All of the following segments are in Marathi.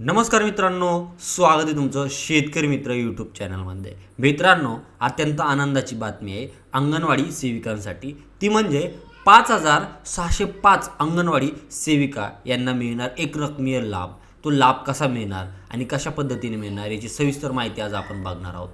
नमस्कार मित्रांनो स्वागत आहे तुमचं शेतकरी मित्र यूट्यूब चॅनलमध्ये. मित्रांनो अत्यंत आनंदाची बातमी आहे अंगणवाडी सेविकांसाठी. ती म्हणजे पाच हजार सहाशे पाच अंगणवाडी सेविका यांना मिळणार एक रकमीय लाभ. तो लाभ कसा मिळणार आणि कशा पद्धतीने मिळणार याची सविस्तर माहिती आज आपण बघणार आहोत.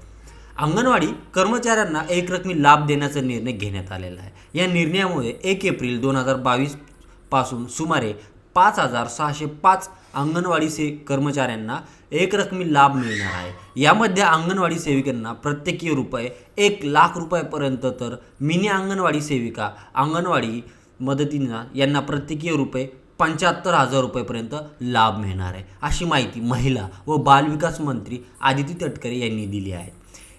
अंगणवाडी कर्मचाऱ्यांना एक रकमी लाभ देण्याचा निर्णय घेण्यात आलेला आहे. या निर्णयामुळे एक एप्रिल दोन हजार बावीसपासून सुमारे पाच हजार सहाशे पाच अंगणवाडी से कर्मचाऱ्यांना एकरकमी लाभ मिळणार आहे. यामध्ये अंगणवाडी सेविकांना प्रत्येकी रुपये एक लाख रुपयापर्यंत तर मिनी अंगणवाडी सेविका अंगणवाडी मदतींना यांना प्रत्येकी रुपये पंच्याहत्तर हजार रुपयेपर्यंत लाभ मिळणार आहे. अशी माहिती महिला व बालविकास मंत्री आदिती तटकरे यांनी दिली आहे.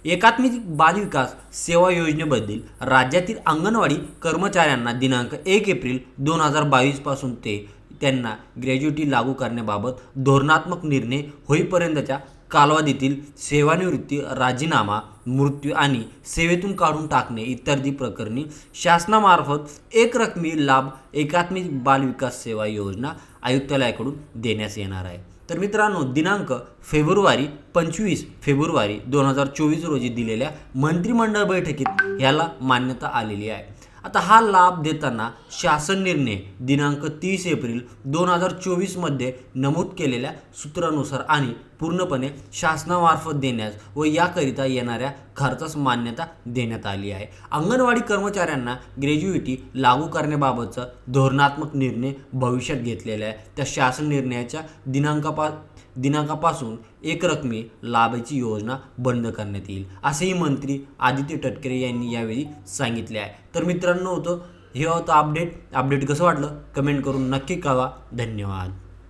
एकात्मिक बालविकास सेवा योजनेबद्दल राज्यातील अंगणवाडी कर्मचाऱ्यांना दिनांक एक एप्रिल दोन हजार बावीसपासून ते त्यांना ग्रॅज्युटी लागू करण्याबाबत धोरणात्मक निर्णय होईपर्यंतच्या कालावधीतील सेवानिवृत्ती राजीनामा मृत्यू आणि सेवेतून काढून टाकणे इत्यादी प्रकरणी शासनामार्फत एक रकमी लाभ एकात्मिक बालविकास सेवा योजना आयुक्तालयाकडून देण्यास येणार आहे. तर मित्रांनो दिनांक फेब्रुवारी पंचवीस फेब्रुवारी दोन हजार चोवीस रोजी दिलेल्या मंत्रिमंडळ बैठकीत ह्याला मान्यता आलेली आहे. आता हा लाभ देताना शासन निर्णय दिनांक तीस एप्रिल दोन हजार चोवीसमध्ये नमूद केलेल्या सूत्रानुसार आणि पूर्णपणे शासनामार्फत देण्यास व याकरिता येणाऱ्या खर्चास मान्यता देण्यात आली आहे. अंगणवाडी कर्मचाऱ्यांना ग्रॅज्युएटी लागू करण्याबाबतचा धोरणात्मक निर्णय भविष्यात घेतलेला आहे. त्या शासन निर्णयाच्या दिनांकापा दिनांकापासून एक रकमी लाभाची योजना बंद करण्यात येईल असेही मंत्री आदित्य तटकरे यांनी यावेळी सांगितले आहे. तर मित्रांनो होतं हे होतं अपडेट अपडेट कसं वाटलं? कमेंट करून नक्की कळवा. धन्यवाद.